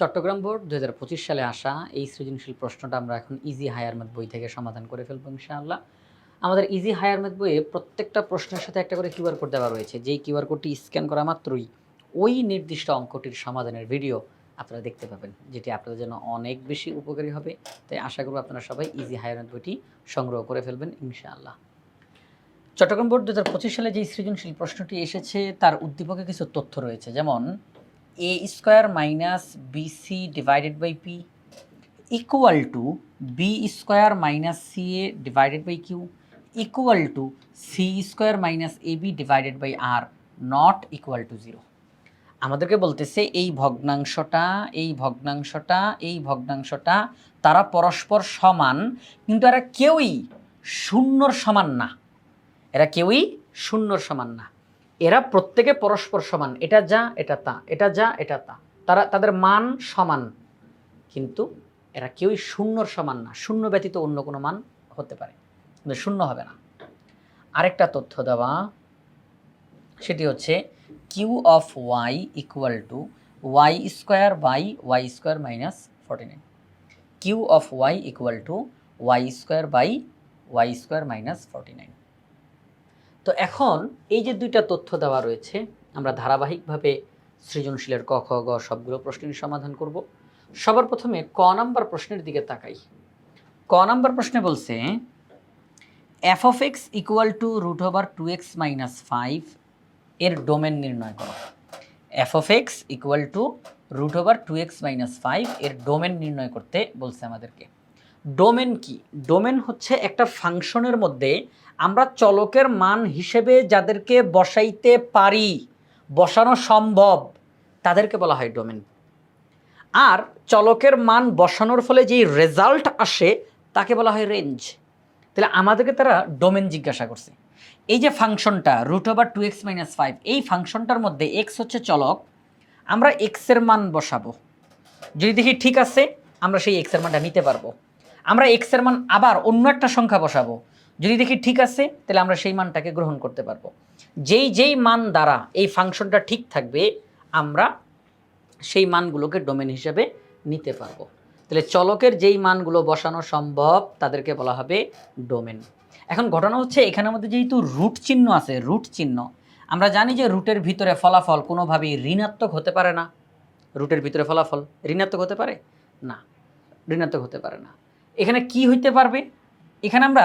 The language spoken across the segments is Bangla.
চট্টগ্রাম বোর্ড দু হাজার পঁচিশ সালে আসা এই সৃজনশীল প্রশ্নটা আমরা এখন ইজি হায়ার ম্যাথ বই থেকে সমাধান করে ফেলব ইনশাআল্লাহ। আমাদের ইজি হায়ার ম্যাথ বইয়ে প্রত্যেকটা প্রশ্নের সাথে একটা করে কিউআর কোড দেওয়া রয়েছে। যেই কিউআর কোডটি স্ক্যান করা মাত্রই ওই নির্দিষ্ট অঙ্কটির সমাধানের ভিডিও আপনারা দেখতে পাবেন, যেটি আপনাদের জন্য অনেক বেশি উপকারী হবে। তাই আশা করব আপনারা সবাই ইজি হায়ার ম্যাথ বইটি সংগ্রহ করে ফেলবেন ইনশাআল্লাহ। চট্টগ্রাম বোর্ড দু হাজার পঁচিশ সালে যে সৃজনশীল প্রশ্নটি এসেছে, তার উদ্দীপকে কিছু তথ্য রয়েছে। যেমন minus BC divided by P equal to B square minus C A divided by Q equal to C square minus A B divided by R not equal to zero আমাদেরকে বলতেছে এই ভগ্নাংশটা এই ভগ্নাংশটা এই ভগ্নাংশটা তারা পরস্পর সমান, কিন্তু এরা কেউই শূন্যর সমান না। এরা কেউই শূন্যর সমান না। এরা প্রত্যেকে পরস্পর সমান। এটা যা, এটা তা। এটা যা, এটা তা। তারা, তাদের মান সমান। কিন্তু এরা কেউই শূন্যর সমান না। শূন্য ব্যতীত অন্য কোনো মান হতে পারে। কিন্তু শূন্য হবে না। আরেকটা তথ্য দেওয়া, সেটি হচ্ছে Q of Y equal to Y square by Y square minus forty nine Q of Y equal to Y square by Y square minus forty nine তো এখন এই যে দুইটা তথ্য দেওয়া রয়েছে, আমরা ধারাবাহিকভাবে সৃজনশীলের ক, খ, গ সবগুলো প্রশ্নের সমাধান করব। সবার প্রথমে ক নাম্বার প্রশ্নের দিকে তাকাই। ক নাম্বার প্রশ্নে বলছে F of X equal to root over two X minus five এর ডোমেন নির্ণয় করো। F of X equal to root over two X minus five এর ডোমেন নির্ণয় করতে বলছে আমাদেরকে। ডোমেন কি? ডোমেন হচ্ছে একটা ফাংশনের মধ্যে আমরা চলকের মান হিসেবে যাদেরকে বসাইতে পারি, বসানো সম্ভব, তাদেরকে বলা হয় ডোমেন। আর চলকের মান বসানোর ফলে যেই রেজাল্ট আসে, তাকে বলা হয় রেঞ্জ। তাহলে আমাদেরকে তারা ডোমেন জিজ্ঞাসা করছে। এই যে ফাংশনটা, root over two X minus five, এই ফাংশনটার মধ্যে এক্স হচ্ছে চলক, আমরা এক্সের মান বসাবো। যদি দেখি ঠিক আছে, আমরা সেই এক্সের মানটা নিতে পারব। আমরা এক্সের মান আবার অন্য একটা সংখ্যা বসাবো। যদি দেখি ঠিক আছে, তাহলে আমরা সেই মানটাকে গ্রহণ করতে পারব। যেই যেই মান দ্বারা এই ফাংশনটা ঠিক থাকবে, আমরা সেই মানগুলোকে ডোমেন হিসেবে নিতে পারব। তাহলে চলকের যেই মানগুলো বসানো সম্ভব, তাদেরকে বলা হবে ডোমেন। এখন ঘটনা হচ্ছে এখানের মধ্যে যেহেতু রুট চিহ্ন আছে, রুট চিহ্ন, আমরা জানি যে রুটের ভিতরে ফলাফল কোনোভাবেই ঋণাত্মক হতে পারে না। রুটের ভিতরে ফলাফল ঋণাত্মক হতে পারে? না, ঋণাত্মক হতে পারে না। এখানে কি হইতে পারবে? এখানে আমরা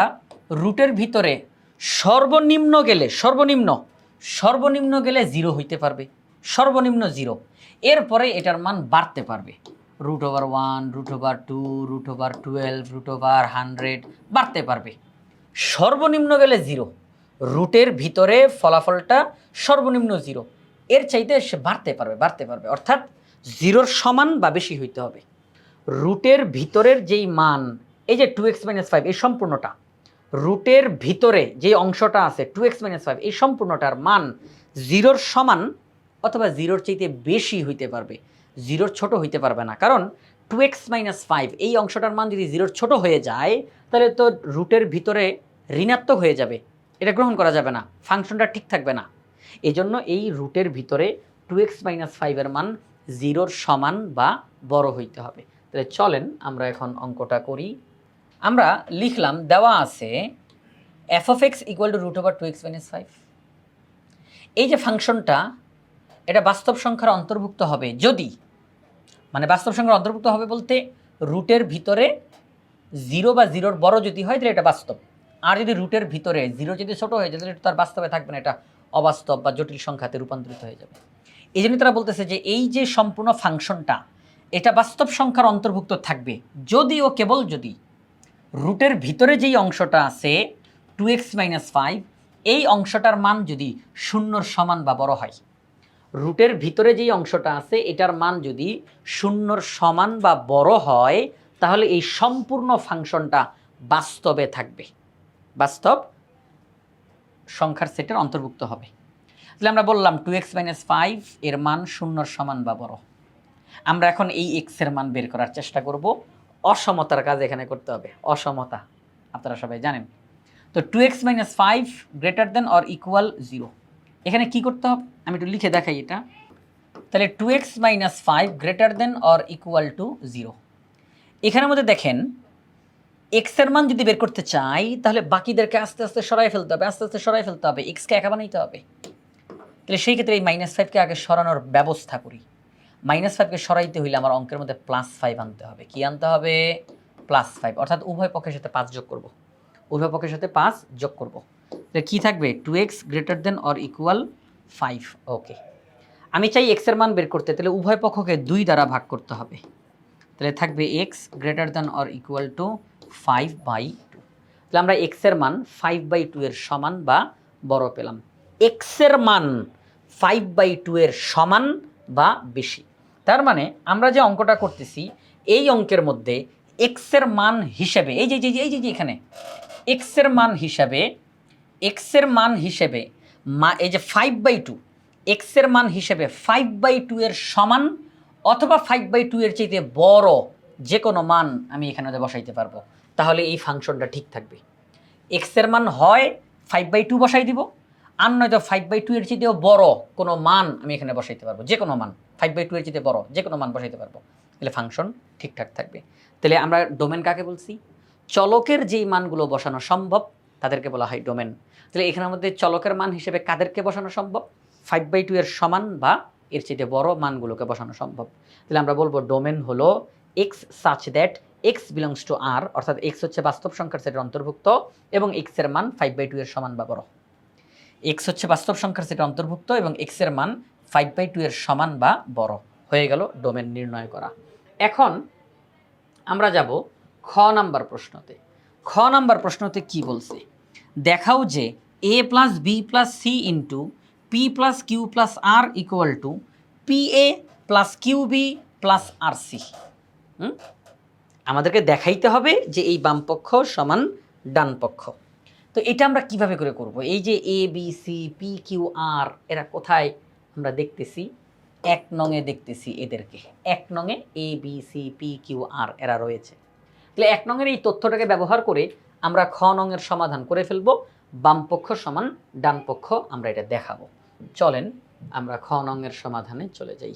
রুটের ভিতরে সর্বনিম্ন গেলে, সর্বনিম্ন সর্বনিম্ন গেলে জিরো হইতে পারবে। সর্বনিম্ন জিরো এরপরে এটার মান বাড়তে পারবে। Root over one root over two root over twelve root over hundred বাড়তে পারবে। সর্বনিম্ন গেলে জিরো রুটের ভিতরে ফলাফলটা সর্বনিম্ন জিরো এর চাইতে সে বাড়তে পারবে বাড়তে পারবে। অর্থাৎ জিরোর সমান বা বেশি হইতে হবে। রুটের ভিতরের যেই মান, এই যে টু এক্স মাইনাস ফাইভ এই সম্পূর্ণটা, রুটের ভিতরে যে অংশটা আছে টু এক্স মাইনাস ফাইভ এই সম্পূর্ণটার মান জিরোর সমান অথবা জিরোর চাইতে বেশি হইতে পারবে, জিরোর ছোট হইতে পারবে না। কারণ টু এক্স মাইনাস ফাইভ এই অংশটার মান যদি জিরোর ছোট হয়ে যায়, তাহলে তো রুটের ভিতরে ঋণাত্মক হয়ে যাবে। এটা গ্রহণ করা যাবে না, ফাংশনটা ঠিক থাকবে না। এজন্য এই রুটের ভিতরে টু এক্স মাইনাস ফাইভের মান জিরোর সমান বা বড় হইতে হবে। তাহলে চলেন আমরা এখন অঙ্কটা করি। আমরা লিখলাম দেওয়া আছে F of X equal to root over two X minus five এই যে ফাংশনটা, এটা বাস্তব সংখ্যার অন্তর্ভুক্ত হবে যদি মানে বাস্তব সংখ্যার অন্তর্ভুক্ত হবে বলতে রুটের ভিতরে জিরো বা জিরোর বড় যদি হয় তাহলে এটা বাস্তব। আর যদি রুটের ভিতরে জিরো যদি ছোট হয়ে যায় তাহলে এটা তার বাস্তবে থাকবে না, এটা অবাস্তব বা জটিল সংখ্যাতে রূপান্তরিত হয়ে যাবে। এই জন্য তারা বলতেছে যে এই যে সম্পূর্ণ ফাংশনটা এটা বাস্তব সংখ্যার অন্তর্ভুক্ত থাকবে। যদিও কেবল যদি রুটের ভিতরে যেই অংশটা আছে টু এক্স মাইনাস ফাইভ এই অংশটার মান যদি শূন্যর সমান বা বড় হয়। রুটের ভিতরে যেই অংশটা আছে, এটার মান যদি শূন্যর সমান বা বড় হয়, তাহলে এই সম্পূর্ণ ফাংশনটা বাস্তবে থাকবে। বাস্তব সংখ্যার সেটের অন্তর্ভুক্ত হবে। তাহলে আমরা বললাম টু এক্স মাইনাস ফাইভ এর মান শূন্যর সমান বা বড়। আমরা এখন এই এক্সের মান বের করার চেষ্টা করব। অসমতার কাজ এখানে করতে হবে। অসমতা। আপনারা সবাই জানেন। তো two X minus five greater than or equal zero এখানে কি করতে হবে? আমি একটু লিখে দেখাই এটা। তাহলে two X minus five greater than or equal to zero এখানের মধ্যে দেখেন এক্সের মান যদি বের করতে চাই, তাহলে বাকিদেরকে আস্তে আস্তে সরাই ফেলতে হবে, আস্তে আস্তে সরাই ফেলতে হবে। এক্সকে একা বানাইতে হবে। তাহলে সেই ক্ষেত্রে এই মাইনাস ফাইভকে আগে সরানোর ব্যবস্থা করি। মাইনাস ফাইভকে সরাইতে হইলে আমার অঙ্কের মধ্যে প্লাস ফাইভ আনতে হবে। কি আনতে হবে? প্লাস ফাইভ অর্থাৎ উভয় পক্ষের সাথে পাঁচ যোগ করব। উভয় পক্ষের সাথে পাঁচ যোগ করব। তাহলে কী থাকবে? Two X greater than or equal five okay আমি চাই এক্সের মান বের করতে। তাহলে উভয় পক্ষকে দুই দ্বারা ভাগ করতে হবে। তাহলে থাকবে X greater than or equal to five by two তাহলে আমরা এক্সের মান ফাইভ বাই টু এর সমান বা বড় পেলাম। এক্সের মান ফাইভ বাই টু এর সমান বা বেশি। তার মানে আমরা যে অঙ্কটা করতেছি, এই অঙ্কের মধ্যে এক্সের মান হিসেবে, এই যে এই যে এখানে এক্সের মান হিসাবে এক্সের মান হিসেবে মা, এই যে ফাইভ বাই টু এক্সের মান হিসেবে ফাইভ বাই টু এর সমান অথবা ফাইভ বাই টু এর চাইতে বড় যে কোনো মান আমি এখানে বসাইতে পারব। তাহলে এই ফাংশনটা ঠিক থাকবে। এক্সের মান হয় ফাইভ বাই টু বসাই দিব। আর নয়তো ফাইভ বাই টু এর চাইতেও বড় কোনো মান আমি এখানে বসাইতে পারব, যে কোনো মান ফাইভ বাই টু এর চাইতে বড়, যে কোনো মান বসাইতে পারব। তাহলে ফাংশন ঠিকঠাক থাকবে। তাহলে আমরা ডোমেন কাকে বলছি? চলকের যেই মানগুলো বসানো সম্ভব, তাদেরকে বলা হয় ডোমেন তাহলে এখানের মধ্যে চলকের মান হিসেবে কাদেরকে বসানো সম্ভব? ফাইভ বাই টু এর সমান বা এর চেয়ে বড় মানগুলোকে বসানো সম্ভব। তাহলে আমরা বলব ডোমেন হলো X such that X belongs to R অর্থাৎ এক্স হচ্ছে বাস্তব সংখ্যার সেটের অন্তর্ভুক্ত এবং এক্সের মান ফাইভ বাই টু এর সমান বা বড়। এক্স হচ্ছে বাস্তব সংখ্যার সেটের অন্তর্ভুক্ত এবং এক্সের মান ফাইভ বাই টু এর সমান বা বড়। হয়ে গেল ডোমেন নির্ণয় করা। এখন আমরা যাব খ নাম্বার প্রশ্নতে। খ নাম্বার প্রশ্নতে কি বলছে? দেখাও যে A plus B plus C into P plus Q plus R equal to P A plus Q B plus R C আমাদেরকে দেখাইতে হবে যে এই বাম পক্ষ সমান ডান পক্ষ তো এটা আমরা কীভাবে করে করব? এই যে A B C P Q R এরা কোথায় আমরা দেখতেছি? এক নঙে দেখতেছি এদেরকে। এক নঙে A B C P Q R এরা রয়েছে। তাহলে এক নঙের এই তথ্যটাকে ব্যবহার করে আমরা খ নঙের সমাধান করে ফেলব। বাম পক্ষ সমান ডান পক্ষ আমরা এটা দেখাবো। চলেন আমরা খ নঙের সমাধানে চলে যাই।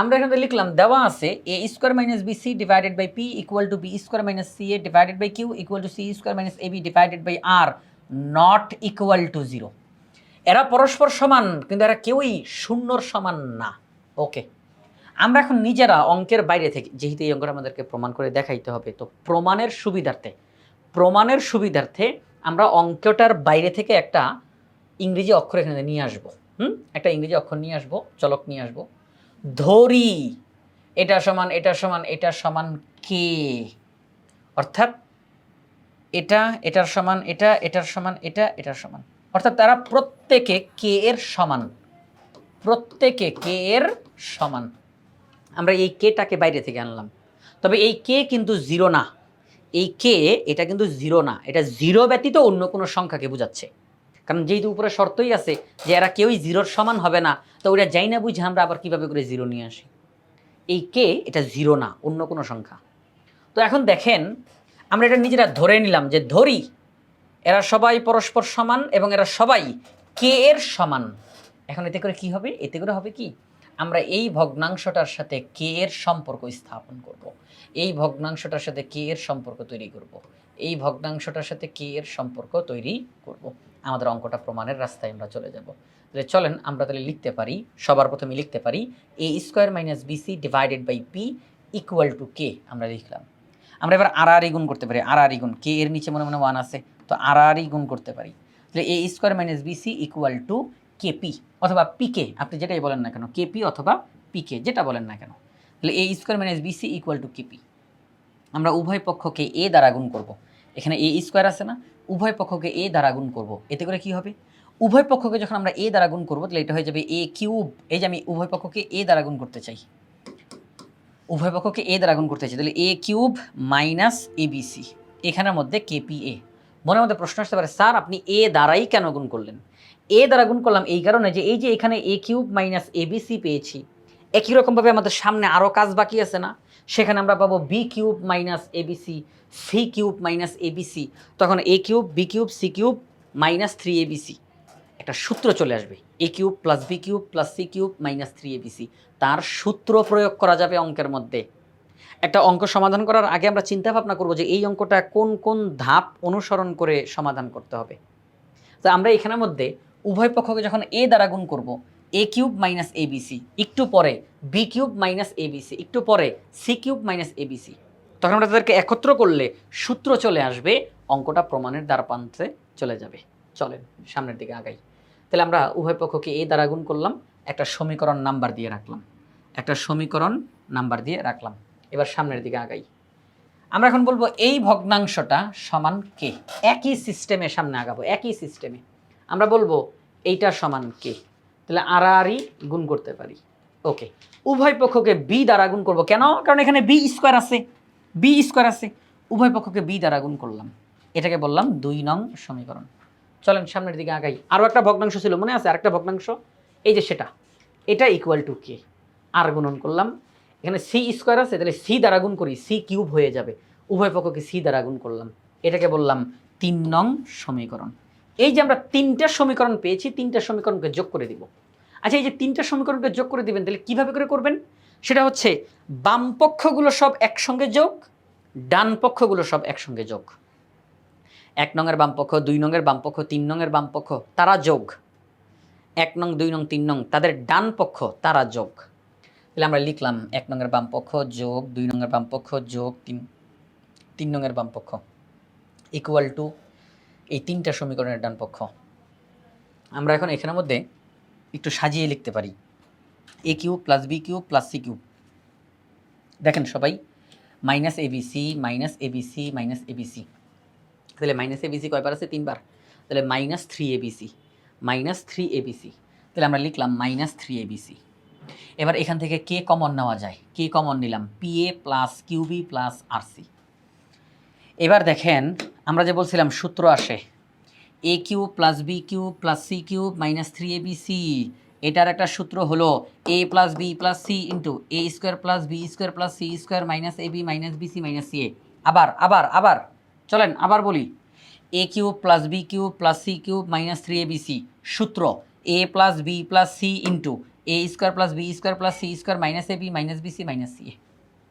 আমরা এখানে লিখলাম, দেওয়া আছে A square minus B C divided by P equal to B square minus C A divided by Q equal to C square minus A B divided by R not equal to zero এরা পরস্পর সমান, কিন্তু এরা কেউই শূন্যর সমান না। ওকে আমরা এখন নিজেরা অঙ্কের বাইরে থেকে, যেহেতু এই অঙ্কটা আমাদেরকে প্রমাণ করে দেখাইতে হবে, তো প্রমাণের সুবিধার্থে প্রমাণের সুবিধার্থে আমরা অঙ্কটার বাইরে থেকে একটা ইংরেজি অক্ষর এখানে নিয়ে আসব। হুম? একটা ইংরেজি অক্ষর নিয়ে আসব, চলক নিয়ে আসব। ধরি। এটা সমান এটা সমান এটা সমান কে? অর্থাৎ এটা, এটার সমান, এটা, এটার সমান, এটা, এটার সমান। অর্থাৎ তারা প্রত্যেকে কে এর সমান? প্রত্যেকে কে এর সমান? আমরা এই কেটাকে বাইরে থেকে আনলাম। তবে এই কে কিন্তু জিরো না। এই কে, এটা কিন্তু জিরো না। এটা জিরো ব্যতীত অন্য কোনো সংখ্যাকে বোঝাচ্ছে। কারণ যেহেতু উপরে শর্তই আছে যে এরা কেউই জিরোর সমান হবে না, তো ওটা যাই না বুঝে আমরা আবার কীভাবে করে জিরো নিয়ে আসি। এই কে, এটা জিরো না, অন্য কোনো সংখ্যা। তো এখন দেখেন, আমরা এটা নিজেরা ধরে নিলাম যে ধরি, এরা সবাই পরস্পর সমান এবং এরা সবাই কে এর সমান। এখন এতে করে কি হবে? এতে করে হবে কি? আমরা এই ভগ্নাংশটার সাথে কে এর সম্পর্ক স্থাপন করব। এই ভগ্নাংশটার সাথে কে এর সম্পর্ক তৈরি করব। এই ভগ্নাংশটার সাথে কে এর সম্পর্ক তৈরি করব। আমাদের অঙ্কটা প্রমাণের রাস্তায় আমরা চলে যাব। তাহলে চলেন আমরা তাহলে লিখতে পারি, সবার প্রথমে লিখতে পারি A square minus BC divided by P equal to K আমরা লিখলাম। আমরা এবার আর আর গুণ করতে পারি আর আর গুণ কে এর নিচে মনে মনে ওয়ান আছে, তো আর আর গুণ করতে পারি। তাহলে A square minus BC equal to KP অথবা পিকে আপনি যেটাই বলেন না কেন কেপি অথবা পিকে যেটা বলেন না কেন। তাহলে A square minus BC equal to KP আমরা উভয় পক্ষকে এ দ্বারা গুণ করব। এখানে এ স্কোয়ার আছে না, উভয় পক্ষকে এ দ্বারা গুণ করব। এতে করে কি হবে? উভয় পক্ষকে যখন আমরা এ দ্বারা গুণ করব, তাহলে এটা হয়ে যাবে এ কিউব। এই যে আমি উভয় পক্ষকে এ দ্বারা গুণ করতে চাই। উভয় পক্ষকে এ দ্বারা গুণ করতে চাই, তাহলে A cube minus A BC এখানের মধ্যে কেপি এ। মনের মধ্যে প্রশ্ন আসতে পারে, স্যার আপনি এ দ্বারাই কেন গুণ করলেন? এ দ্বারা গুণ করলাম এই কারণে যে এই যে এখানে A cube minus A BC পেয়েছি, একই রকমভাবে আমাদের সামনে আরও কাজ বাকি আছে না? সেখানে আমরা পাবো B cube minus A BC C cube minus A BC তখন A cube B cube C cube minus three A BC একটা সূত্র চলে আসবে A cube plus B cube plus C cube minus three ABC তার সূত্র প্রয়োগ করা যাবে অঙ্কের মধ্যে। একটা অঙ্ক সমাধান করার আগে আমরা চিন্তা ভাবনা করব যে এই অঙ্কটা কোন কোন ধাপ অনুসরণ করে সমাধান করতে হবে। তো আমরা এখানের মধ্যে উভয় পক্ষকে যখন এ দ্বারা গুণ করব A cube minus A BC একটু পরে B cube minus A BC একটু পরে C cube minus A BC তখন আমরা তাদেরকে একত্র করলে সূত্র চলে আসবে, অঙ্কটা প্রমাণের দ্বার প্রান্তে চলে যাবে। চলেন, সামনের দিকে আগাই। তাহলে আমরা উভয় পক্ষকে এ দ্বারা গুণ করলাম, একটা সমীকরণ নাম্বার দিয়ে রাখলাম। একটা সমীকরণ নাম্বার দিয়ে রাখলাম। এবার সামনের দিকে আগাই। আমরা এখন বলব এই ভগ্নাংশটা সমান কে? একই সিস্টেমে সামনে আগাবো, একই সিস্টেমে আমরা বলব এইটা সমান কে? তাহলে আড়াআড়ি গুণ করতে পারি। ওকে। উভয় পক্ষকে বি দ্বারা গুণ করব। কেন? কারণ এখানে বি স্কোয়ার আছে। বি স্কোয়ার আছে। উভয় পক্ষকে বি দ্বারা গুণ করলাম। এটাকে বললাম দুই নং সমীকরণ। চলেন সামনের দিকে আগাই। আরও একটা ভগ্নাংশ ছিল, মনে আছে? আরেকটা ভগ্নাংশ? এই যে সেটা। এটা ইকুয়াল টু কে আর গুণন করলাম। এখানে সি স্কোয়ার আছে, তাহলে সি দ্বারা গুণ করি। সি কিউব হয়ে যাবে। উভয় পক্ষকে সি দ্বারা গুণ করলাম। এটাকে বললাম তিন নং সমীকরণ। এই যে আমরা তিনটা সমীকরণ পেয়েছি, তিনটা সমীকরণকে যোগ করে দিব। আচ্ছা এই যে তিনটা সমীকরণকে যোগ করে দিবেন, তাহলে কীভাবে করে করবেন? সেটা হচ্ছে, বাম পক্ষগুলো সব একসঙ্গে যোগ, ডান পক্ষগুলো সব একসঙ্গে যোগ। এক নংয়ের বাম পক্ষ, দুই নংয়ের বাম পক্ষ, তিন নংয়ের বাম পক্ষ, তারা যোগ। এক নং, দুই নং, তিন নং, তাদের ডান পক্ষ, তারা যোগ। তাহলে আমরা লিখলাম, এক নংয়ের বাম পক্ষ যোগ, দুই নংয়ের বাম পক্ষ যোগ, তিন তিন নংয়ের বাম পক্ষ। ইকুয়াল টু এই তিনটা সমীকরণের ডান পক্ষ। আমরা এখন এখানের মধ্যে একটু সাজিয়ে লিখতে পারি। A Q plus B Q plus C Q দেখেন সবাই minus ABC minus ABC minus ABC তাহলে মাইনাস এবিসি কয়বার আছে? তিনবার। তাহলে minus three ABC minus three ABC তাহলে আমরা লিখলাম মাইনাস থ্রি এবিসি এবার এখান থেকে কে কমন নেওয়া যায়। কে কমন নিলাম। P A plus QB plus RC এবার দেখেন, আমরা যে বলছিলাম সূত্র আসে A Q plus B Q plus C Q minus three A B C এটার একটা সূত্র হলো A plus B plus C into A square plus B square plus C square minus A B minus B C minus C A আবার আবার আবার। চলেন, আবার বলি। A cube plus B cube plus C cube minus three A B C সূত্র A plus B plus C into A square plus B square plus C square minus A B minus B C minus C A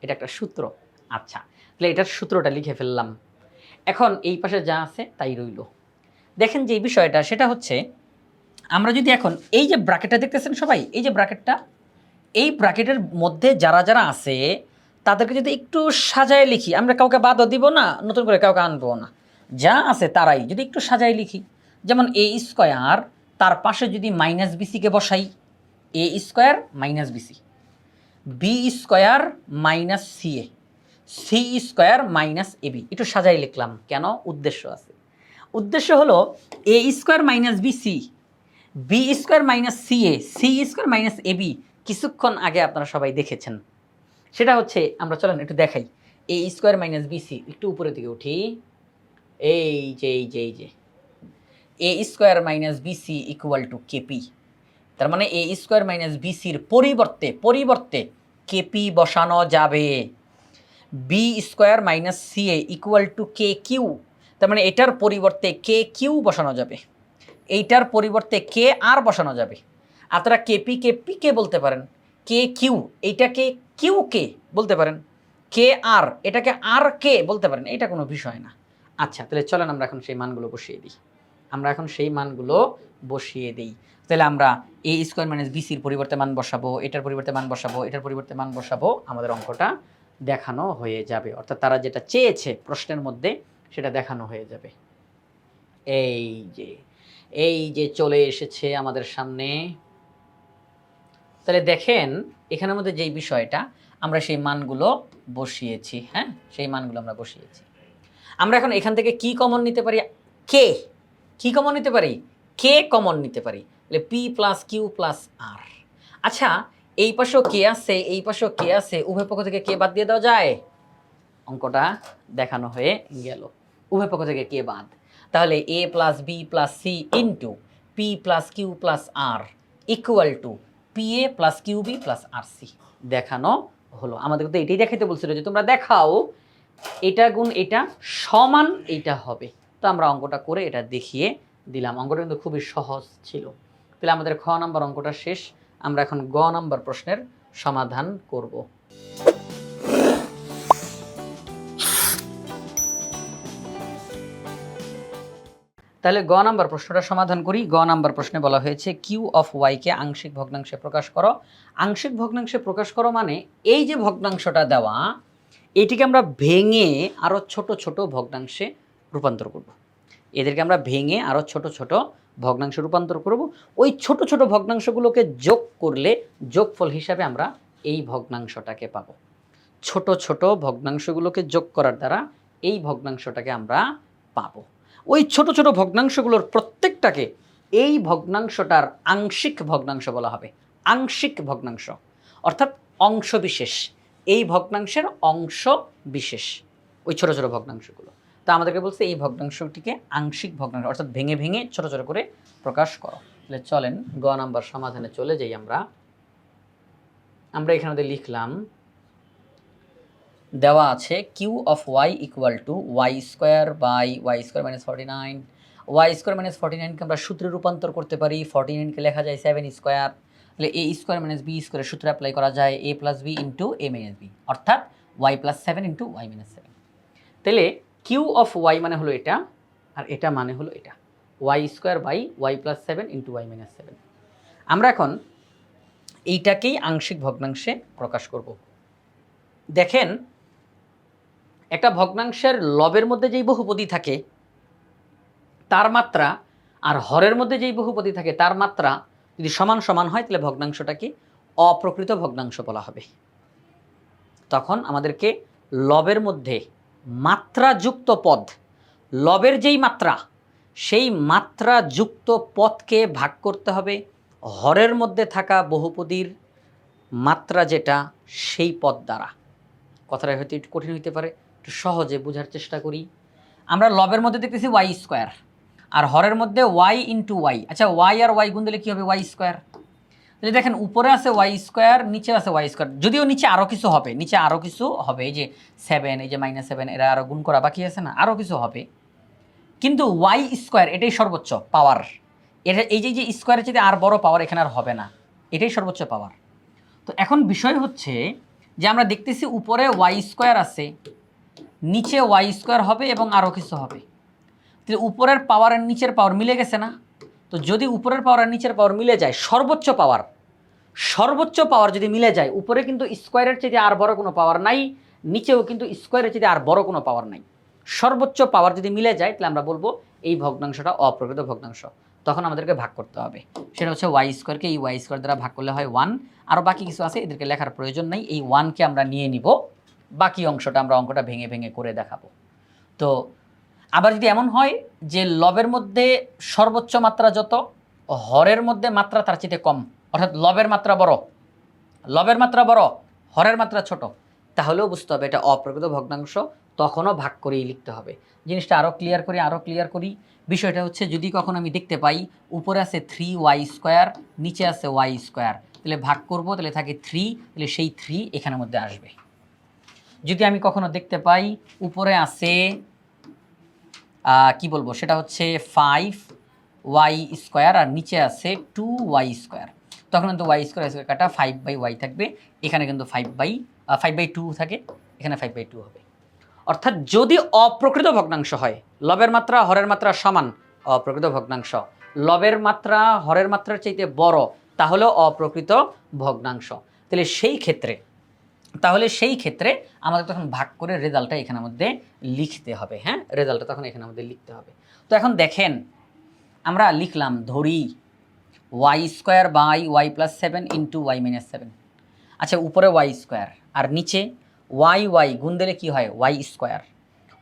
এটা একটা সূত্র। আচ্ছা তাহলে এটার সূত্রটা লিখে ফেললাম। এখন এই পাশে যা আছে তাই রইল। দেখেন যে বিষয়টা, সেটা হচ্ছে আমরা যদি এখন এই যে ব্র্যাকেটটা দেখতেছেন সবাই, এই যে ব্র্যাকেটটা, এই ব্র্যাকেটের মধ্যে যারা যারা আছে, তাদেরকে যদি একটু সাজায় লিখি, আমরা কাউকে বাদও দিব না, নতুন করে কাউকে আনব না। যা আছে তারাই যদি একটু সাজায় লিখি। যেমন এ স্কোয়ার, তার পাশে যদি মাইনাস বিসিকে বসাই, A square minus BC B square minus C A. C square minus AB একটু সাজাই লিখলাম। কেন? উদ্দেশ্য আছে। উদ্দেশ্য হলো A square minus B C, B square minus C A, C square minus AB কিছুক্ষণ আগে আপনারা সবাই দেখেছেন। সেটা হচ্ছে, আমরা চলেন একটু দেখাই। এ স্কোয়ার মাইনাস বিসি একটু উপরের দিকে উঠি। এই যে এই যে এই যে। A square minus BC equal to KP তার মানে এ স্কোয়ার মাইনাস বিসির পরিবর্তে পরিবর্তে কেপি বসানো যাবে। B square minus C A equal to K Q তার মানে এটার পরিবর্তে কে কিউ বসানো যাবে। এইটার পরিবর্তে কে আর বসানো যাবে। আপনারা কেপি কে পি কে বলতে পারেন। কে কিউ, এইটাকে কিউ কে বলতে পারেন। কে আর, এটাকে আর কে বলতে পারেন। এটা কোনো বিষয় না। আচ্ছা তাহলে চলেন আমরা এখন সেই মানগুলো বসিয়ে দিই। আমরা এখন সেই মানগুলো বসিয়ে দিই। তাহলে আমরা এ স্কোয়ার মাইনাস বিসির পরিবর্তে মান বসাবো, এটার পরিবর্তে মান বসাবো, এটার পরিবর্তে মান বসাবো। আমাদের অঙ্কটা দেখানো হয়ে যাবে। অর্থাৎ তারা যেটা চেয়েছে প্রশ্নের মধ্যে সেটা দেখানো হয়ে যাবে। এই যে এই যে চলে এসেছে আমাদের সামনে। তাহলে দেখেন, এখানের মধ্যে যেই বিষয়টা, আমরা সেই মানগুলো বসিয়েছি হ্যাঁ? সেই মানগুলো আমরা বসিয়েছি। আমরা এখন এখান থেকে কি কমন নিতে পারি? কে কি কমন নিতে পারি? কে কমন নিতে পারি। তাহলে P plus Q plus R আচ্ছা এই পাশেও কে আছে, এই পাশেও কে আছে, উভয় পক্ষ থেকে কে বাদ দিয়ে দেওয়া যায়? অঙ্কটা দেখানো হয়ে গেল। উভয় পক্ষ থেকে কে বাদ? তাহলে A plus B plus C into P plus Q plus R equal to P A plus Q B plus R C দেখানো হলো। আমাদের তো এটাই দেখাইতে বলছিল যে তোমরা দেখাও, এটা গুণ এটা সমান এইটা হবে। তো আমরা অঙ্কটা করে এটা দেখিয়ে দিলাম। অঙ্কটা কিন্তু খুবই সহজ ছিল। তাহলে আমাদের খ নাম্বার অঙ্কটা শেষ। আমরা এখন গ নাম্বার প্রশ্নের সমাধান করব। তাহলে গ নাম্বার প্রশ্নটা সমাধান করি। গ নাম্বার প্রশ্নে বলা হয়েছে কিউ অফ ওয়াইকে আংশিক ভগ্নাংশে প্রকাশ করো। আংশিক ভগ্নাংশে প্রকাশ করো মানে এই যে ভগ্নাংশটা দেওয়া, এটিকে আমরা ভেঙে আরও ছোট ছোট ভগ্নাংশে রূপান্তর করব। এদেরকে আমরা ভেঙে আরও ছোট ছোট ভগ্নাংশে রূপান্তর করব। ওই ছোট ছোট ভগ্নাংশগুলোকে যোগ করলে যোগফল হিসাবে আমরা এই ভগ্নাংশটাকে পাবো। ছোট ছোট ভগ্নাংশগুলোকে যোগ করার দ্বারা এই ভগ্নাংশটাকে আমরা পাবো। ওই ছোট ছোট ভগ্নাংশগুলোর প্রত্যেকটাকে এই ভগ্নাংশটার আংশিক ভগ্নাংশ বলা হবে। আংশিক ভগ্নাংশ। অর্থাৎ অংশ বিশেষ। এই ভগ্নাংশের অংশ বিশেষ। ওই ছোট ছোট ভগ্নাংশগুলো। তা আমাদেরকে বলছে এই ভগ্নাংশটিকে আংশিক ভগ্নাংশ, অর্থাৎ ভেঙে ভেঙে ছোট ছোট করে প্রকাশ করো। তাহলে চলেন গ নাম্বার সমাধানে চলে যাই আমরা। আমরা এখানে লিখলাম দেওয়া আছে Q of Y equal to Y square by Y square minus forty nine Y square minus forty নাইনকে আমরা সূত্রে রূপান্তর করতে পারি। ফর্টি নাইনকে লেখা যায় সেভেন স্কোয়ার তাহলে এ স্কোয়ার মাইনাস বি স্কোয়ারের সূত্রে অ্যাপ্লাই করা যায় A plus B into A minus B অর্থাৎ Y plus seven into Y minus seven তাহলে কিউ অফ ওয়াই মানে হলো এটা, আর এটা মানে হলো এটা। Y square by Y plus seven into Y minus seven আমরা এখন এইটাকেই আংশিক ভগ্নাংশে প্রকাশ করব। দেখেন একটা ভগ্নাংশের লবের মধ্যে যেই বহুপদী থাকে, তার মাত্রা আর হরের মধ্যে যেই বহুপদী থাকে, তার মাত্রা যদি সমান সমান হয়, তাহলে ভগ্নাংশটাকে অপ্রকৃত ভগ্নাংশ বলা হবে। তখন আমাদেরকে লবের মধ্যে মাত্রাযুক্ত পদ, লবের যেই মাত্রা, সেই মাত্রা যুক্ত পদকে ভাগ করতে হবে। হরের মধ্যে থাকা বহুপদীর মাত্রা যেটা, সেই পদ দ্বারা। কথাটা হয়তো একটু কঠিন হইতে পারে। একটু সহজে বোঝার চেষ্টা করি। আমরা লবের মধ্যে দেখতেছি ওয়াই স্কোয়ার আর হরের মধ্যে ওয়াই ইন্টু ওয়াই আচ্ছা ওয়াই আর ওয়াই গুণ দিলে কী হবে? ওয়াই স্কোয়ার তাহলে দেখেন, উপরে আছে ওয়াই স্কোয়ার নিচে আছে ওয়াই স্কোয়ার যদিও নিচে আরও কিছু হবে, নিচে আরও কিছু হবে, এই যে সেভেন এই যে মাইনাস সেভেন এরা আরও গুণ করা বাকি আছে না? আরও কিছু হবে। কিন্তু ওয়াই স্কোয়ার এটাই সর্বোচ্চ পাওয়ার এটা, এই যে যে স্কোয়ারের চেয়ে আর বড় পাওয়ার এখানে আর হবে না। এটাই সর্বোচ্চ পাওয়ার তো এখন বিষয় হচ্ছে যে আমরা দেখতেছি উপরে ওয়াই স্কোয়ার আছে নিচে ওয়াই স্কোয়ার হবে এবং আরও কিছু হবে। তাহলে উপরের পাওয়ার আর নিচের পাওয়ার মিলে গেছে না? তো যদি উপরের পাওয়ার আর নিচের পাওয়ার মিলে যায়, সর্বোচ্চ পাওয়ার সর্বোচ্চ পাওয়ার যদি মিলে যায়, উপরে কিন্তু স্কোয়ারের চেয়ে আর বড় কোনো পাওয়ার নাই, নিচেও কিন্তু স্কোয়ারের চেয়ে আর বড় কোনো পাওয়ার নাই। সর্বোচ্চ পাওয়ার যদি মিলে যায়, তাহলে আমরা বলব এই ভগ্নাংশটা অপ্রকৃত ভগ্নাংশ। তখন আমাদেরকে ভাগ করতে হবে। সেটা হচ্ছে ওয়াই স্কোয়ারকে এই ওয়াই স্কোয়ার দ্বারা ভাগ করলে হয় ওয়ান আরও বাকি কিছু আছে, এদেরকে লেখার প্রয়োজন নেই। এই ওয়ানকে আমরা নিয়ে নিব। বাকি অংশটা আমরা অঙ্কটা ভেঙে ভেঙে করে দেখাবো। তো আবার যদি এমন হয় যে লবের মধ্যে সর্বোচ্চ মাত্রা যত, হরের মধ্যে মাত্রা তার চেয়ে কম, অর্থাৎ লবের মাত্রা বড়, লবের মাত্রা বড়, হরের মাত্রা ছোট, তাহলেও বুঝতে হবে এটা অপ্রকৃত ভগ্নাংশ, তখনও ভাগ করেই লিখতে হবে। জিনিসটা আরও ক্লিয়ার করি আরও ক্লিয়ার করি। বিষয়টা হচ্ছে যদি কখন আমি দেখতে পাই, উপরে আছে থ্রি ওয়াই স্কোয়ার নিচে আছে ওয়াই স্কোয়ার তাহলে ভাগ করব, তাহলে থাকে থ্রি তাহলে সেই থ্রি এখানের মধ্যে আসবে। যদি আমি কখনো দেখতে পাই, উপরে আছে কি বলব, সেটা হচ্ছে ফাইভ ওয়াই স্কোয়ার আর নিচে আছে টু ওয়াই স্কোয়ার তখন কিন্তু ওয়াই স্কোয়ার স্কোয়ার কাটা ফাইভ বাই ওয়াই থাকবে। এখানে কিন্তু five by five by two থাকে, এখানে ফাইভ বাই টু হবে। অর্থাৎ যদি অপ্রকৃত ভগ্নাংশ হয়, লবের মাত্রা হরের মাত্রা সমান অপ্রকৃত ভগ্নাংশ, লবের মাত্রা হরের মাত্রার চাইতে বড় তাহলে অপ্রকৃত ভগ্নাংশ। তাহলে সেই ক্ষেত্রে তাহলে সেই ক্ষেত্রে আমাদের তখন ভাগ করে রেজাল্টটা এখানের মধ্যে লিখতে হবে হ্যাঁ? রেজাল্টটা তখন এখানের মধ্যে লিখতে হবে। তো এখন দেখেন, আমরা লিখলাম ধরি Y square by Y plus seven into Y minus seven. আচ্ছা উপরে ওয়াই স্কোয়ার আর নিচে ওয়াই ওয়াই গুণ দিলে কী হয়? Y square.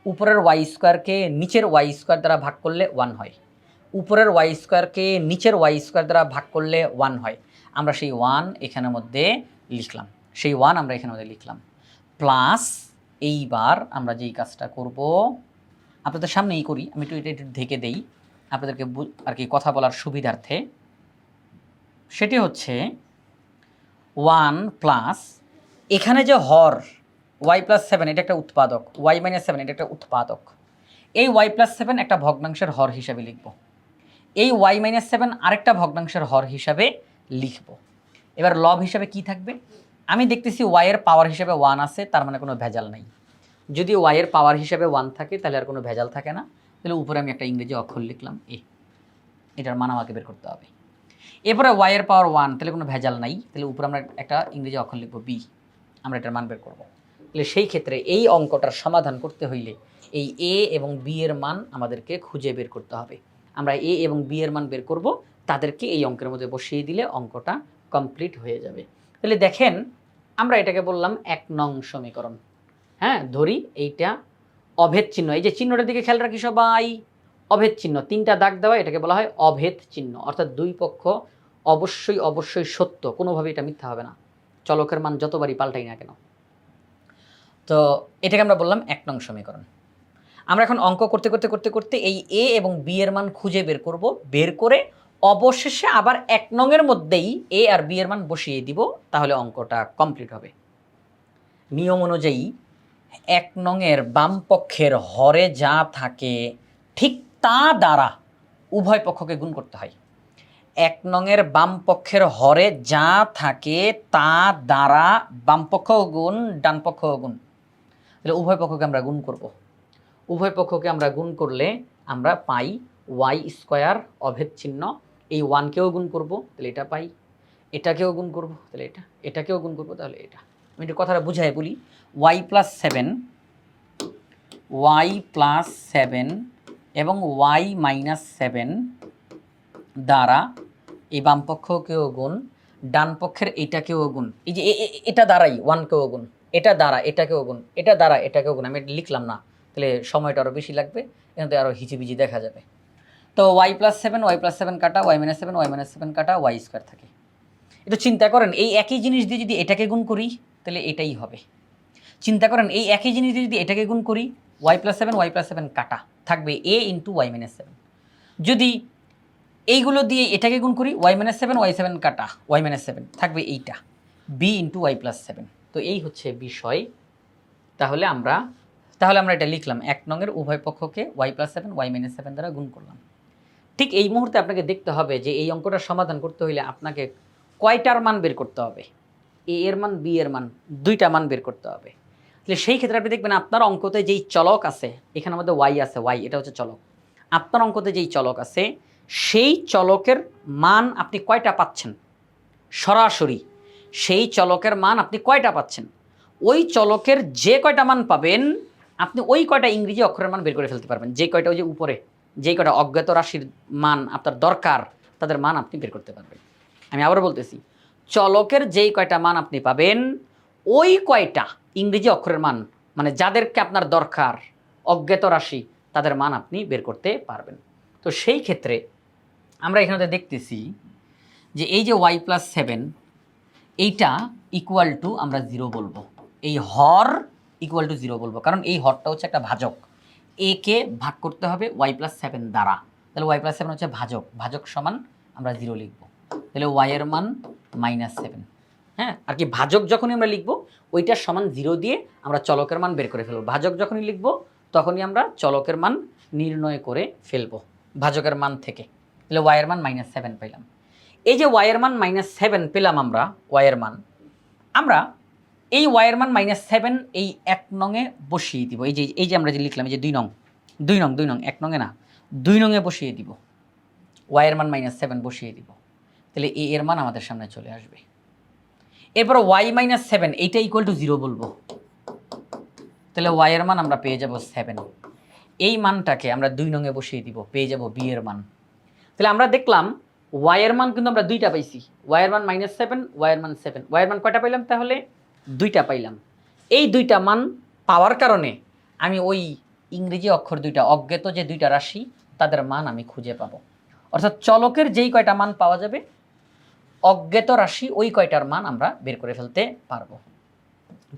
উপরের ওয়াই স্কোয়ারকে নিচের ওয়াই স্কোয়ার দ্বারা ভাগ করলে ওয়ান হয়। উপরের ওয়াই স্কোয়ারকে নিচের ওয়াই স্কোয়ার দ্বারা ভাগ করলে ওয়ান হয়। আমরা সেই ওয়ান এখানের মধ্যে লিখলাম। সেই ওয়ান আমরা এখানে মধ্যে লিখলাম। প্লাস এইবার আমরা যেই কাজটা করব, আপনাদের সামনেই করি, আমি একটু এটা একটু ঢেকে দেই, আপনাদেরকে আর কি কথা বলার সুবিধার্থে। সেটি হচ্ছে ওয়ান প্লাস এখানে যে হর ওয়াই প্লাস সেভেন এটা একটা উৎপাদক ওয়াই মাইনাস সেভেন এটা একটা উৎপাদক। এই ওয়াই প্লাস সেভেন একটা ভগ্নাংশের হর হিসাবে লিখব। এই ওয়াই মাইনাস সেভেন আরেকটা ভগ্নাংশের হর হিসাবে লিখব। এবার লব হিসাবে কি থাকবে? আমি দেখতেছি ওয়াইয়ের পাওয়ার হিসাবে ওয়ান আছে, তার মানে কোনো ভেজাল নাই। যদি ওয়াইয়ের পাওয়ার হিসাবে ওয়ান থাকে, তাহলে আর কোনো ভেজাল থাকে না। তাহলে উপরে আমি একটা ইংরেজি অক্ষর লিখলাম এ এটার মান আমাকে বের করতে হবে। এরপরে ওয়াইয়ের পাওয়ার ওয়ান তাহলে কোনো ভেজাল নাই। তাহলে উপরে আমরা একটা ইংরেজি অক্ষর লিখব বি আমরা এটার মান বের করব। তাহলে সেই ক্ষেত্রে এই অঙ্কটার সমাধান করতে হইলে এই এ এবং বি এর মান আমাদেরকে খুঁজে বের করতে হবে। আমরা এ এবং বি এর মান বের করব, তাদেরকে এই অঙ্কের মধ্যে বসিয়ে দিলে অঙ্কটা কমপ্লিট হয়ে যাবে। তাহলে দেখেন, আমরা এটাকে বললাম এক নং সমীকরণ। হ্যাঁ ধরি এইটা অভেদ চিহ্ন। এই যে চিহ্নটার দিকে খেয়াল রাখি সবাই। অভেদ চিহ্ন, তিনটা দাগ দেওয়া এটাকে বলা হয় অভেদ চিহ্ন। অর্থাৎ দুই পক্ষ অবশ্যই অবশ্যই সত্য কোনোভাবে এটা মিথ্যা হবে না। চলকের মান যতবারই পাল্টাই না কেন। তো এটাকে আমরা বললাম এক নং সমীকরণ। আমরা এখন অঙ্ক করতে করতে করতে করতে এই এ এবং বি এর মান খুঁজে বের করব। বের করে অবশেষে আবার এক নংয়ের মধ্যেই এ আর বি এর মান বসিয়ে দিব, তাহলে অঙ্কটা কমপ্লিট হবে। নিয়ম অনুযায়ী এক নংয়ের বাম পক্ষের হরে যা থাকে, ঠিক তা দ্বারা উভয় পক্ষকে গুণ করতে হয়। এক নংয়ের বাম পক্ষের হরে যা থাকে, তা দ্বারা বাম পক্ষ গুণ, ডান পক্ষ গুণ। তাহলে উভয় পক্ষকে আমরা গুণ করব। উভয় পক্ষকে আমরা গুণ করলে আমরা পাই ওয়াই স্কোয়ার অভেদ চিহ্ন এই ওয়ানকেও গুণ করব, তাহলে এটা পাই। এটাকেও গুণ করব, তাহলে এটা। এটাকেও গুণ করব, তাহলে এটা। আমি একটু কথাটা বুঝাই বলি। Y plus seven Y plus seven এবং ওয়াই মাইনাস সেভেন দ্বারা এই বাম পক্ষকেও গুণ, ডান পক্ষের এইটাকেও গুণ। এই যে এটা দ্বারাই ওয়ানকেও গুণ। এটা দ্বারা এটাকেও গুণ। এটা দ্বারা এটাকেও গুণ। আমি লিখলাম না, তাহলে সময়টা আরও বেশি লাগবে, এখানে আরও হিচিবিচি দেখা যাবে। তো Y plus seven Y plus seven কাটা Y minus seven Y minus seven কাটা ওয়াই স্কোয়ার থাকে। একটু চিন্তা করেন, এই একই জিনিস দিয়ে যদি এটাকে গুণ করি, তাহলে এটাই হবে। চিন্তা করেন, এই একই জিনিস দিয়ে যদি এটাকে গুণ করি Y plus seven Y plus seven কাটা, থাকবে A into Y minus seven যদি এইগুলো দিয়ে এটাকে গুণ করি Y minus seven Y seven কাটা ওয়াই মাইনাস সেভেন থাকবে এইটা। B into Y plus seven তো এই হচ্ছে বিষয়। তাহলে আমরা তাহলে আমরা এটা লিখলাম, এক নংয়ের উভয় পক্ষকে Y plus seven Y minus seven দ্বারা গুণ করলাম। ঠিক এই মুহূর্তে আপনাকে দেখতে হবে যে এই অঙ্কটার সমাধান করতে হইলে আপনাকে কয়টার মান বের করতে হবে? এ এর মান, বি এর মান, দুইটা মান বের করতে হবে। তাহলে সেই ক্ষেত্রে আপনি দেখবেন আপনার অঙ্কতে যেই চলক আছে, এখানে আমাদের ওয়াই আছে ওয়াই এটা হচ্ছে চলক। আপনার অঙ্কতে যেই চলক আছে, সেই চলকের মান আপনি কয়টা পাচ্ছেন? সরাসরি সেই চলকের মান আপনি কয়টা পাচ্ছেন? ওই চলকের যে কয়টা মান পাবেন, আপনি ওই কয়টা ইংরেজি অক্ষরের মান বের করে ফেলতে পারবেন। যে কয়টা ওই যে উপরে যে কয়টা অজ্ঞাত রাশির মান আপনার দরকার, তাদের মান আপনি বের করতে পারবেন। আমি আবার বলতেছি, চলকের যেই কয়টা মান আপনি পাবেন, ওই কয়টা ইংরেজি অক্ষরের মান মানে যাদেরকে আপনার দরকার, অজ্ঞাত রাশি, তাদের মান আপনি বের করতে পারবেন। তো সেই ক্ষেত্রে আমরা এখানে দেখতেছি যে এই যে ওয়াই প্লাস সেভেন, এইটা ইকুয়াল টু আমরা জিরো বলব। এই হর ইকুয়াল টু জিরো বলব, কারণ এই হরটা হচ্ছে একটা ভাজক। এ কে ভাগ করতে হবে ওয়াই প্লাস সেভেন দ্বারা। তাহলে ওয়াই প্লাস সেভেন হচ্ছে ভাজক। ভাজক সমান আমরা জিরো লিখব। তাহলে ওয়াই এর মান মাইনাস সেভেন হ্যাঁ? আর কি ভাজক যখনই আমরা লিখব ওইটার সমান জিরো দিয়ে আমরা চলকের মান বের করে ফেলব। ভাজক যখনই লিখব, তখনই আমরা চলকের মান নির্ণয় করে ফেলব ভাজকের মান থেকে। তাহলে ওয়াইয়ের মান মাইনাস সেভেন পেলাম এই যে ওয়াইয়ের মান মাইনাস সেভেন পেলাম আমরা ওয়াইয়ের মান, আমরা এই ওয়াইয়ের মান মাইনাস সেভেন এই এক নংয়ে বসিয়ে দিব। এই যে এই যে আমরা যে লিখলাম, এই যে দুই নং দুই নং দুই নং, এক নংয়ে না, দুই নংয়ে বসিয়ে দিব। ওয়াইয়ের মান মাইনাস সেভেন বসিয়ে দিব। তাহলে এ এর মান আমাদের সামনে চলে আসবে। এরপর ওয়াই মাইনাস সেভেন এইটা ইকুয়াল টু জিরো বলব। তাহলে ওয়াইয়ের মান আমরা পেয়ে যাব সেভেন এই মানটাকে আমরা দুই নংয়ে বসিয়ে দিব, পেয়ে যাব বি এর মান। তাহলে আমরা দেখলাম ওয়াইয়ের মান কিন্তু আমরা দুইটা পাইছি। ওয়াইয়ের মান মাইনাস সেভেন ওয়াইয়ের মান সেভেন ওয়াইয়ের মান কয়টা পাইলাম তাহলে? দুইটা পাইলাম। এই দুইটা মান পাওয়ার কারণে আমি ওই ইংরেজি অক্ষর দুইটা, অজ্ঞাত যে দুইটা রাশি, তাদের মান আমি খুঁজে পাবো। অর্থাৎ চলকের যেই কয়টা মান পাওয়া যাবে, অজ্ঞাত রাশি ওই কয়টার মান আমরা বের করে ফেলতে পারব।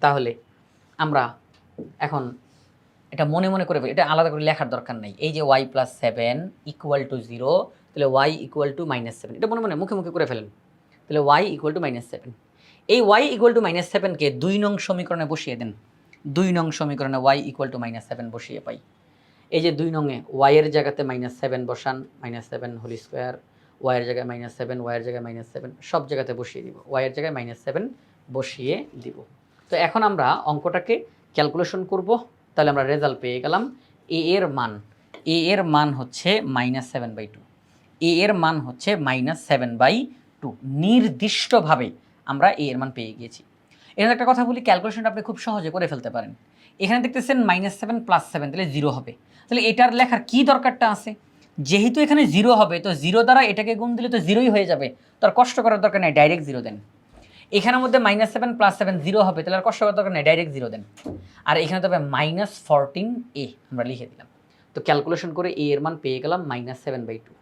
তাহলে আমরা এখন এটা মনে মনে করে এটা আলাদা করে লেখার দরকার নেই। এই যে Y plus seven equal to zero তাহলে Y equal to minus seven এটা মনে মনে মুখে মুখে করে ফেলেন। তাহলে Y equal to minus seven এই ওয়াই ইকুয়াল টু মাইনাস সেভেনকে দুই নং সমীকরণে বসিয়ে দেন। দুই নং সমীকরণে Y equal to minus seven বসিয়ে পাই। এই যে দুই নঙে ওয়াইয়ের জায়গাতে মাইনাস সেভেন বসান মাইনাস সেভেন হোল স্কোয়ার ওয়াইয়ের জায়গায় মাইনাস সেভেন ওয়াইয়ের জায়গায় মাইনাস সেভেন সব জায়গাতে বসিয়ে দিব। ওয়াইয়ের জায়গায় মাইনাস সেভেন বসিয়ে দিব। তো এখন আমরা অঙ্কটাকে ক্যালকুলেশন করব। তাহলে আমরা রেজাল্ট পেয়ে গেলাম। এ এর মান এ এর মান হচ্ছে minus seven by two A এর মান হচ্ছে মাইনাস সেভেন বাই টু নির্দিষ্টভাবে আমরা এ এর মান পেয়ে গিয়েছি। এখানে একটা কথা বলি ক্যালকুলেশনটা আপনি খুব সহজে করে ফেলতে পারেন। এখানে দেখতেছেন মাইনাস সেভেন প্লাস সেভেন তাহলে জিরো হবে। তাহলে এটার লেখার কি দরকারটা আছে? যেহেতু এখানে জিরো হবে, তো জিরো দ্বারা এটাকে গুণ দিলে তো জিরোই হয়ে যাবে। তো আর কষ্ট করার দরকার নেই ডাইরেক্ট জিরো দেন। এখানের মধ্যে minus seven plus seven zero হবে, তাহলে আর কষ্ট করার দরকার নেই ডাইরেক্ট জিরো দেন। আর এখানে তবে মাইনাস ফোরটিন এ আমরা লিখে দিলাম। তো ক্যালকুলেশন করে এ এর মান পেয়ে গেলাম মাইনাস সেভেন বাই টু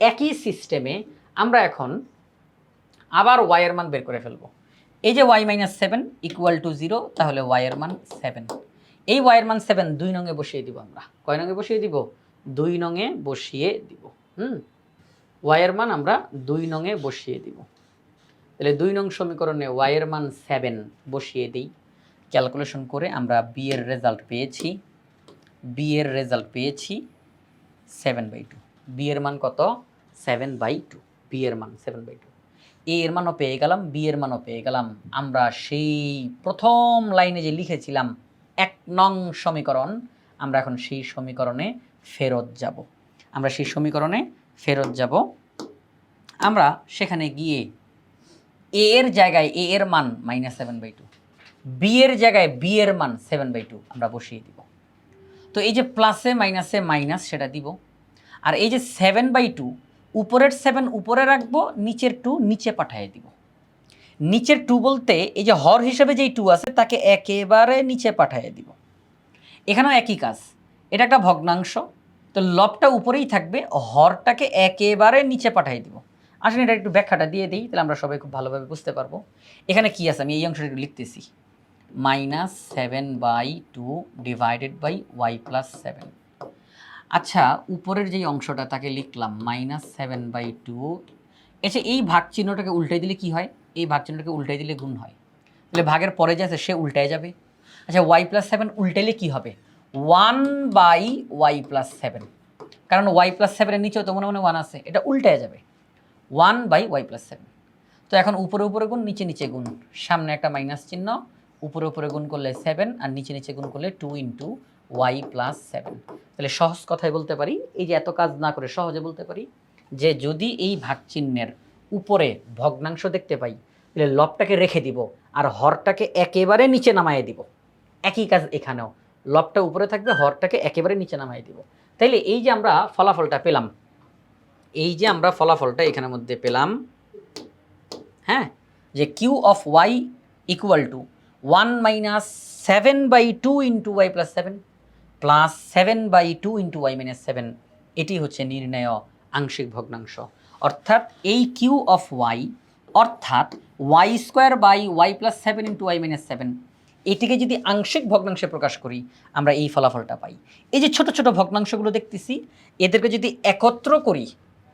একই সিস্টেমে আমরা এখন আবার ওয়াই এর মান বের করে ফেলব। এই যে Y minus seven equal to zero তাহলে ওয়াই এর মান সেভেন এই ওয়াই এর মান সেভেন দুই নঙে বসিয়ে দিব আমরা। কয় নঙে বসিয়ে দিব? দুই নঙে বসিয়ে দিব। হুম? ওয়াই এর মান আমরা দুই নঙে বসিয়ে দিব। তাহলে দুই নং সমীকরণে ওয়াই এর মান সেভেন বসিয়ে দিই। ক্যালকুলেশন করে আমরা বি এর রেজাল্ট পেয়েছি। বি এর রেজাল্ট পেয়েছি সেভেন বাই টু বি এর মান কত? সেভেন বাই টু বি এর মান সেভেন বাই টু এ এর মানও পেয়ে গেলাম, বি এর মানও পেয়ে গেলাম। আমরা সেই প্রথম লাইনে যে লিখেছিলাম, এক নং সমীকরণ, আমরা এখন সেই সমীকরণে ফেরত যাব। আমরা সেই সমীকরণে ফেরত যাব। আমরা সেখানে গিয়ে এ এর জায়গায় এ এর মান minus seven by two B এর জায়গায় বি এর মান সেভেন বাই টু আমরা বসিয়ে দিব। তো এই যে প্লাসে মাইনাসে মাইনাস সেটা দিব, আর এই যে সেভেন বাই টু উপরের সেভেন উপরে রাখব, নিচের টু নিচে পাঠিয়ে দিব। নিচের টু বলতে এই যে হর হিসেবে যেই টু আছে, তাকে একেবারে নিচে পাঠিয়ে দিব। এখানেও একই কাজ। এটা একটা ভগ্নাংশ। তো লবটা উপরেই থাকবে, হরটাকে একেবারে নিচে পাঠিয়ে দিব। আসলে এটা একটু ব্যাখ্যাটা দিয়ে দিই, তাহলে আমরা সবাই খুব ভালোভাবে বুঝতে পারব। এখানে কি আছে? আমি এই অংশটা একটু লিখতেছি। Minus seven by two divided by Y plus seven আচ্ছা উপরের যেই অংশটা তাকে লিখলাম মাইনাস সেভেন বাই টু এসে এই ভাগ চিহ্নটাকে উল্টাই দিলে কি হয়? এই ভাগ চিহ্নটাকে উল্টাই দিলে গুণ হয়। তাহলে ভাগের পরে যে আছে সে উল্টায় যাবে। আচ্ছা ওয়াই প্লাস সেভেন উল্টাইলে কী হবে? One by Y plus seven কারণ ওয়াই প্লাস সেভেনের নিচেও তো মনে মনে ওয়ান আছে, এটা উল্টায় যাবে। One by Y plus seven তো এখন উপরে উপরে গুণ, নিচে নিচে গুণ। সামনে একটা মাইনাস চিহ্ন, উপরে উপরে গুণ করলে সেভেন আর নিচে নিচে গুণ করলে two into Y plus seven তাহলে সহজ কথায় বলতে পারি, এই যে এত কাজ না করে সহজে বলতে পারি যে যদি এই ভাগ চিহ্নের উপরে ভগ্নাংশ দেখতে পাই, তাহলে লবটাকে রেখে দিব আর হরটাকে একেবারে নিচে নামায়ে দিব। একই কাজ এখানেও, লবটা উপরে থাকবে, হরটাকে একেবারে নিচে নামায়ে দিব। তাইলে এই যে আমরা ফলাফলটা পেলাম, এই যে আমরা ফলাফলটা এখানের মধ্যে পেলাম হ্যাঁ যে q of y equal to one minus seven by two into y plus seven plus seven by two into y minus seven এটি হচ্ছে নির্ণয় আংশিক ভগ্নাংশ। অর্থাৎ এই কিউ অফ ওয়াই অর্থাৎ y square by y plus seven into y minus seven এটিকে যদি আংশিক ভগ্নাংশে প্রকাশ করি, আমরা এই ফলাফলটা পাই। এই যে ছোট ছোট ভগ্নাংশগুলো দেখতেছি, এদেরকে যদি একত্র করি,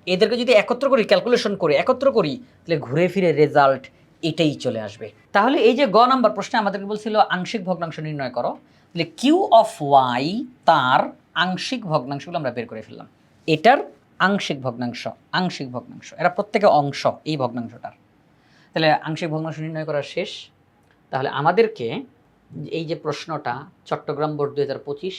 এদেরকে যদি একত্র করি ক্যালকুলেশন করে একত্র করি, তাহলে ঘুরে ফিরে রেজাল্ট এটাই চলে আসবে। তাহলে এই যে গ নাম্বার প্রশ্নে আমাদেরকে বলছিল, আংশিক ভগ্নাংশ নির্ণয় করো তাহলে কিউ অফ ওয়াই তার আংশিক ভগ্নাংশগুলো আমরা বের করে ফেললাম। এটার আংশিক ভগ্নাংশ আংশিক ভগ্নাংশ, এরা প্রত্যেকে অংশ এই ভগ্নাংশটার। তাহলে আংশিক ভগ্নাংশ নির্ণয় করা শেষ। তাহলে আমাদেরকে এই যে প্রশ্নটা, চট্টগ্রাম বোর্ড দু হাজার পঁচিশ,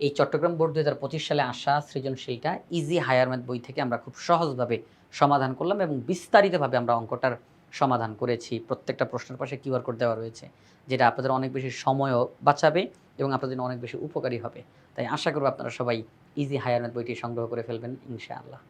এই চট্টগ্রাম বোর্ড দু হাজার পঁচিশ সালে আসা সৃজনশীলটা ইজি হায়ার ম্যাথ বই থেকে আমরা খুব সহজভাবে সমাধান করলাম এবং বিস্তারিতভাবে আমরা অঙ্কটার সমাধান করেছি। প্রত্যেকটা প্রশ্নের পাশে কিউআর কোড দেওয়া রয়েছে, যেটা আপনাদের অনেক বেশি সময়ও বাঁচাবে এবং আপনাদের অনেক বেশি উপকারী হবে। তাই আশা করব আপনারা সবাই ইজি হায়ার বইটি সংগ্রহ করে ফেলবেন, ইনশাআল্লাহ।